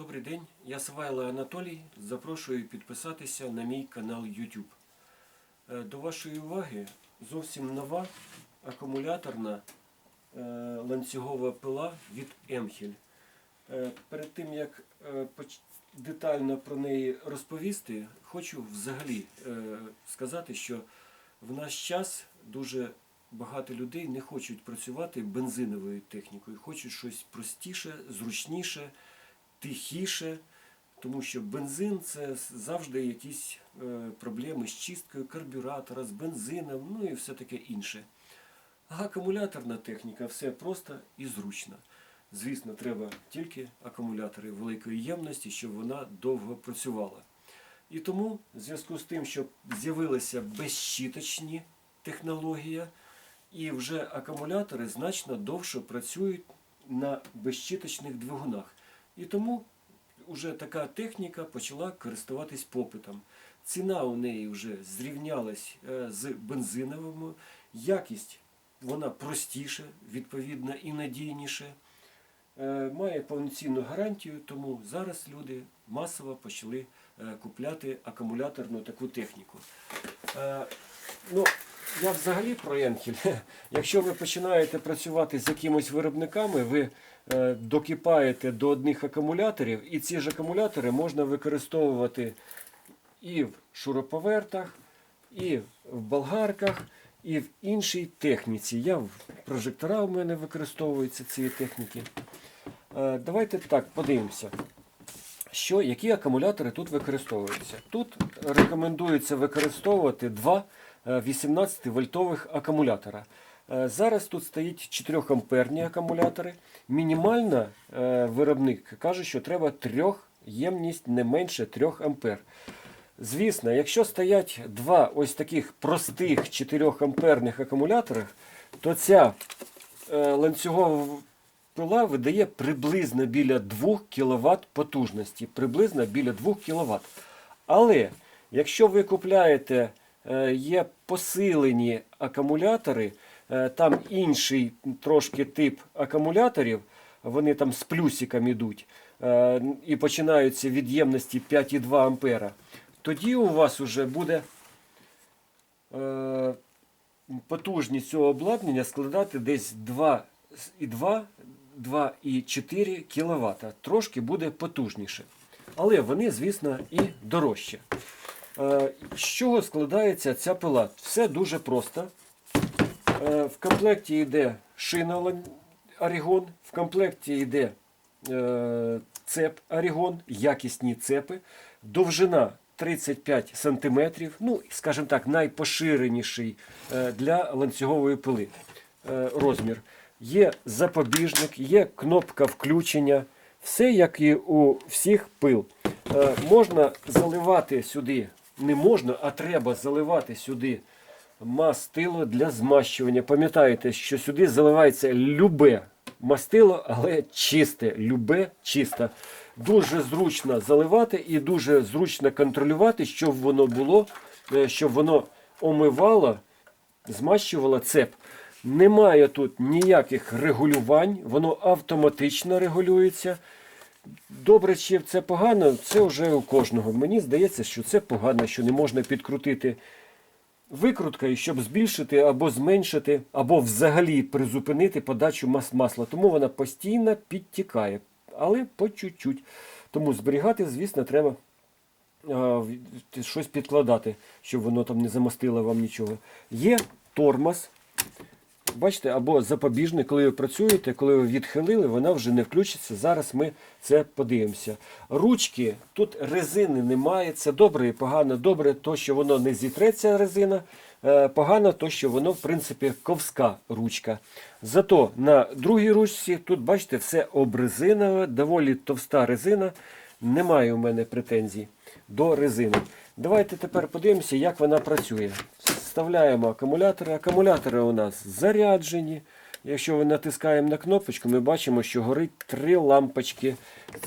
Добрий день, я Савайло Анатолій. Запрошую підписатися на мій канал YouTube. Е, До вашої уваги зовсім нова акумуляторна е, ланцюгова пила від Емхіль. Е, Перед тим як детально про неї розповісти, хочу взагалі сказати, що в наш час дуже багато людей не хочуть працювати бензиновою технікою, хочуть щось простіше, зручніше тихіше, тому що бензин це завжди якісь е, проблеми з чисткою карбюратора, з бензином, ну і все таке інше. А акумуляторна техніка все просто і зручно. Звісно, треба тільки акумулятори великої ємності, щоб вона довго працювала. І тому, в зв'язку з тим, що з'явилася безщіточні технологія, і вже акумулятори значно довше працюють на безщіточних двигунах. І тому вже така техніка почала користуватись попитом. Ціна у неї вже зрівнялась е, з бензиновими, якість вона простіша, відповідно, і надійніша. Е, Має повноцінну гарантію, тому зараз люди масово почали е, купляти акумуляторну таку техніку. Е, Ну, я взагалі про Енхіль. Якщо ви починаєте працювати з якимось виробниками, ви докипаєте до одних акумуляторів, і ці ж акумулятори можна використовувати і в шуруповертах, і в болгарках, і в іншій техніці. Я прожектора в мене використовуються цієї техніки. Е, Давайте так подивимося. Що, які акумулятори тут використовуються? Тут рекомендується використовувати два 18 вольтових акумулятора. Е, Зараз тут стоїть 4 амперні акумулятори. Мінімальна е, виробник каже, що треба трьох ємність не менше 3 ампер. Звісно, якщо стоять два ось таких простих 4 амперних акумуляторах, то ця е, ланцюгова пила видає приблизно біля 2 кВт потужності. Приблизно біля 2 кВт. Але якщо ви купляєте є посилені акумулятори, там інший трошки тип акумуляторів, вони там з плюсиком йдуть е, і починаються від ємності 5,2 ампера, тоді у вас вже буде е, потужність цього обладнання складати десь 2,2 2,4 кВт. Трошки буде потужніше. Але вони, звісно, і дорожчі. Е, З чого складається ця пила? Все дуже просто. Е, В комплекті йде шина Орігон, в комплекті йде е, цеп Орігон, якісні цепи, довжина 35 см, ну, скажімо так, найпоширеніший е, для ланцюгової пили розмір. Є запобіжник, є кнопка включення. Все як і у всіх пил. Можна заливати сюди, не можна, а треба заливати сюди мастило для змащування. Пам'ятаєте, що сюди заливається любе мастило, але чисте, любе чисте. Дуже зручно заливати і дуже зручно контролювати, щоб воно було, е, щоб воно омивало, змащувало цеп. Немає тут ніяких регулювань, воно автоматично регулюється. Добре, чи це погано, це вже у кожного. Мені здається, що це погано, що не можна підкрутити викруткою, щоб збільшити або зменшити, або взагалі призупинити подачу мас масла. Тому вона постійно підтікає, але по чуть-чуть. Тому зберігати, звісно, треба а, щось підкладати, щоб воно там не замостило вам нічого. Є тормоз. Бачите, або запобіжник, коли ви працюєте, коли ви відхилили, вона вже не включиться. Зараз ми це подивимося. Ручки, тут резини немає. Це добре і погано. Добре, то, що воно не зітреться резина. Е, Погано, то, що воно, в принципі, ковська ручка. Зато на другій ручці, тут, бачите, все обрезинове, доволі товста резина. Немає у мене претензій до резини. Давайте тепер подивимося, як вона працює. Вставляємо акумулятори. Акумулятори у нас заряджені. Якщо ви натискаємо на кнопочку, ми бачимо, що горить три лампочки.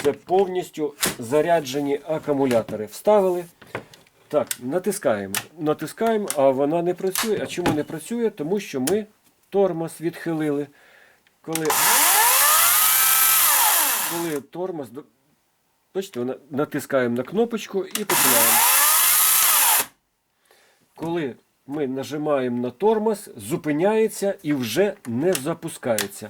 Це повністю заряджені акумулятори. Вставили. Так, натискаємо. Натискаємо, а вона не працює. А чому не працює? Тому що ми тормоз відхилили. Коли, коли тормоз Бачите, натискаємо на кнопочку і починаємо. Коли ми нажимаємо на тормоз, зупиняється і вже не запускається.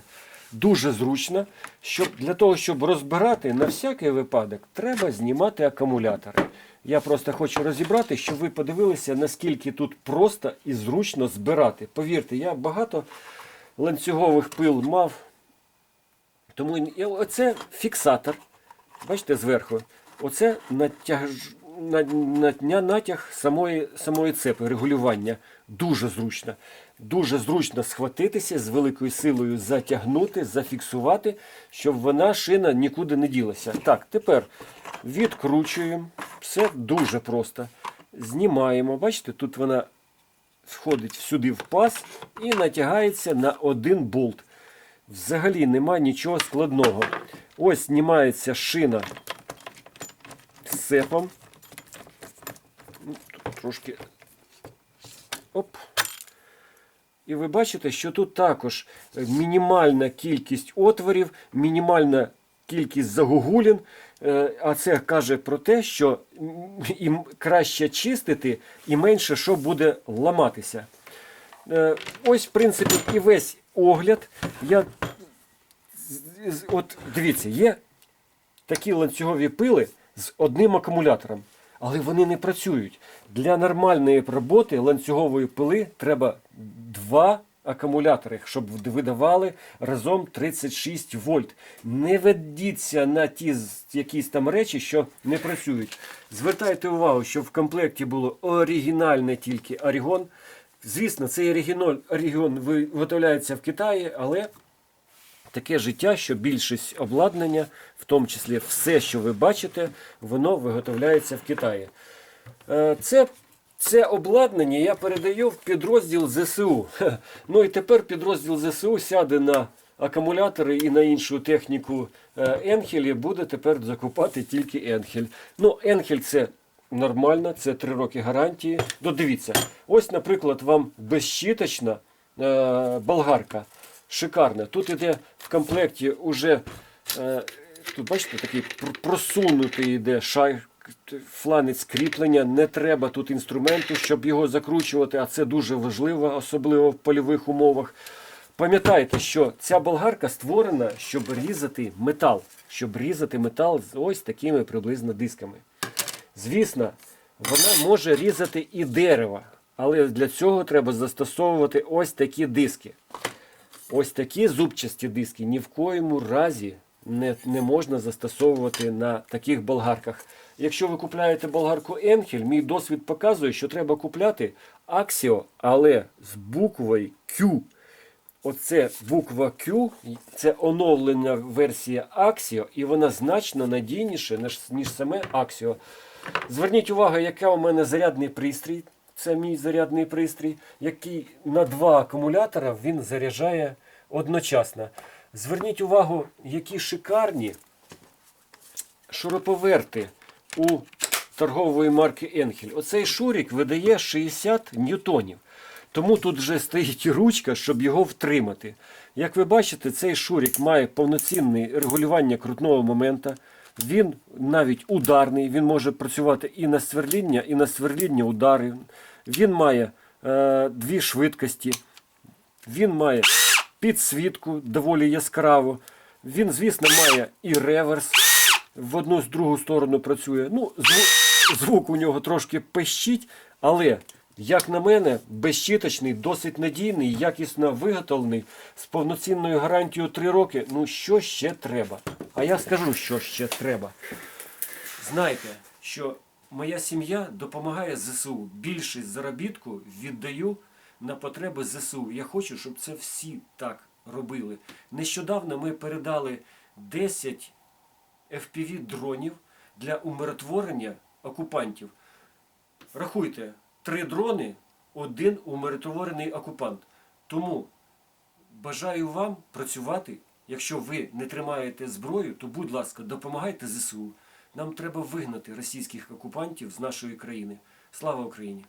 Дуже зручно. Щоб, для того, щоб розбирати на всякий випадок, треба знімати акумулятори. Я просто хочу розібрати, щоб ви подивилися, наскільки тут просто і зручно збирати. Повірте, я багато ланцюгових пил мав. Тому оце фіксатор. Бачите, зверху. Оце натяг, на, на, натяг самої, самої цепи, регулювання. Дуже зручно. Дуже зручно схватитися з великою силою, затягнути, зафіксувати, щоб вона шина нікуди не ділася. Так, тепер відкручуємо. Все дуже просто. Знімаємо. Бачите, тут вона входить сюди в паз і натягається на один болт. Взагалі нема нічого складного. Ось знімається шина з цепом. Трошки. Оп. І ви бачите, що тут також мінімальна кількість отворів, мінімальна кількість загогулін. Е, А це каже про те, що і краще чистити, і менше що буде ламатися. Е, Ось, в принципі, і весь огляд. Я от дивіться, є такі ланцюгові пили з одним акумулятором, але вони не працюють. Для нормальної роботи ланцюгової пили треба два акумулятори, щоб видавали разом 36 вольт. Не ведіться на ті якісь там речі, що не працюють. Звертайте увагу, що в комплекті було оригінальне тільки Орігон. Звісно, цей Орігон виготовляється в Китаї, але таке життя, що більшість обладнання, в тому числі все, що ви бачите, воно виготовляється в Китаї. Е, Це, це обладнання я передаю в підрозділ ЗСУ. Ну і тепер підрозділ ЗСУ сяде на акумулятори і на іншу техніку е, Енхель і буде тепер закупати тільки Енхель. Ну, Енхель це нормально, це 3 роки гарантії. Ну, дивіться, ось, наприклад, вам безщіточна е, болгарка. Шикарна. Тут іде комплекті уже, е, тут бачите, такий просунутий йде шай, фланець кріплення. Не треба тут інструменту, щоб його закручувати, а це дуже важливо, особливо в польових умовах. Пам'ятайте, що ця болгарка створена, щоб різати метал, щоб різати метал з ось такими приблизно дисками. Звісно, вона може різати і дерево, але для цього треба застосовувати ось такі диски. Ось такі зубчасті диски ні в коєму разі не, не можна застосовувати на таких болгарках. Якщо ви купляєте болгарку Enhel, мій досвід показує, що треба купляти Axio, але з буквою Q. Оце буква Q, це оновлена версія Axio, і вона значно надійніша, ніж, саме Axio. Зверніть увагу, який у мене зарядний пристрій. Це мій зарядний пристрій, який на два акумулятора він заряджає одночасно. Зверніть увагу, які шикарні шуруповерти у торгової марки Enhel. Оцей шурик видає 60 ньютонів. Тому тут вже стоїть ручка, щоб його втримати. Як ви бачите, цей шурик має повноцінне регулювання крутного моменту. Він навіть ударний, він може працювати і на сверління, і на сверління удари. Він має е, дві швидкості. Він має підсвітку доволі яскраву. Він, звісно, має і реверс. В одну з другу сторону працює. Ну, звук, звук у нього трошки пищить, але, як на мене, безщіточний, досить надійний, якісно виготовлений, з повноцінною гарантією 3 роки. Ну, що ще треба? А я скажу, що ще треба. Знайте, що моя сім'я допомагає ЗСУ. Більшість заробітку віддаю на потреби ЗСУ. Я хочу, щоб це всі так робили. Нещодавно ми передали 10 FPV дронів для умиротворення окупантів. Рахуйте, три дрони, один умиротворений окупант. Тому бажаю вам працювати. Якщо ви не тримаєте зброю, то будь ласка, допомагайте ЗСУ. Нам треба вигнати російських окупантів з нашої країни. Слава Україні!